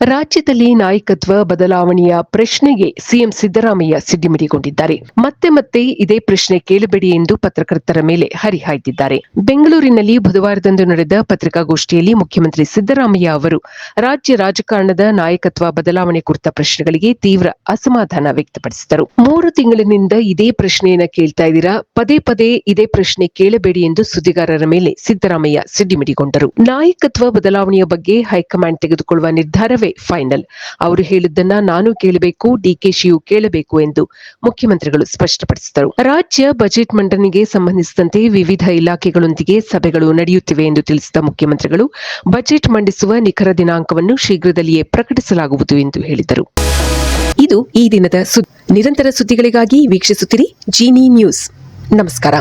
ರಾಜ್ಯದಲ್ಲಿ ನಾಯಕತ್ವ ಬದಲಾವಣೆಯ ಪ್ರಶ್ನೆಗೆ ಸಿಎಂ ಸಿದ್ದರಾಮಯ್ಯ ಸಿಡಿಮಿಡಿಗೊಂಡಿದ್ದಾರೆ ಮತ್ತೆ ಮತ್ತೆ ಇದೇ ಪ್ರಶ್ನೆ ಕೇಳಬೇಡಿ ಎಂದು ಪತ್ರಕರ್ತರ ಮೇಲೆ ಹರಿಹಾಯ್ದಿದ್ದಾರೆ. ಬೆಂಗಳೂರಿನಲ್ಲಿ ಬುಧವಾರದಂದು ನಡೆದ ಪತ್ರಿಕಾಗೋಷ್ಠಿಯಲ್ಲಿ ಮುಖ್ಯಮಂತ್ರಿ ಸಿದ್ದರಾಮಯ್ಯ ಅವರು ರಾಜ್ಯ ರಾಜಕಾರಣದ ನಾಯಕತ್ವ ಬದಲಾವಣೆ ಕುರಿತ ಪ್ರಶ್ನೆಗಳಿಗೆ ತೀವ್ರ ಅಸಮಾಧಾನ ವ್ಯಕ್ತಪಡಿಸಿದರು. ಮೂರು ತಿಂಗಳಿನಿಂದ ಇದೇ ಪ್ರಶ್ನೆಯನ್ನ ಕೇಳ್ತಾ ಇದ್ದೀರಾ? ಪದೇ ಪದೇ ಇದೇ ಪ್ರಶ್ನೆ ಕೇಳಬೇಡಿ ಎಂದು ಸುದ್ದಿಗಾರರ ಮೇಲೆ ಸಿದ್ದರಾಮಯ್ಯ ಸಿಡ್ಡಿಮಿಡಿಗೊಂಡರು ನಾಯಕತ್ವ ಬದಲಾವಣೆಯ ಬಗ್ಗೆ ಹೈಕಮಾಂಡ್ ತೆಗೆದುಕೊಳ್ಳುವ ನಿರ್ಧಾರವೇ ಫೈನಲ್ ಅವರು ಹೇಳಿದ್ದನ್ನ ನಾನು ಕೇಳಬೇಕು ಡಿಕೆಶಿಯು ಕೇಳಬೇಕು ಎಂದು ಮುಖ್ಯಮಂತ್ರಿಗಳು ಸ್ಪಷ್ಟಪಡಿಸಿದರು. ರಾಜ್ಯ ಬಜೆಟ್ ಮಂಡನೆಗೆ ಸಂಬಂಧಿಸಿದಂತೆ ವಿವಿಧ ಇಲಾಖೆಗಳೊಂದಿಗೆ ಸಭೆಗಳು ನಡೆಯುತ್ತಿವೆ ಎಂದು ತಿಳಿಸಿದ ಮುಖ್ಯಮಂತ್ರಿಗಳು, ಬಜೆಟ್ ಮಂಡಿಸುವ ನಿಖರ ದಿನಾಂಕವನ್ನು ಶೀಘ್ರದಲ್ಲಿಯೇ ಪ್ರಕಟಿಸಲಾಗುವುದು ಎಂದು ಹೇಳಿದರು. ಇದು ಈ ದಿನದ ನಿರಂತರ ಸುದ್ದಿಗಳಿಗಾಗಿ ವೀಕ್ಷಿಸುತ್ತಿರಿ ಜೀನಿ ನ್ಯೂಸ್. ನಮಸ್ಕಾರ.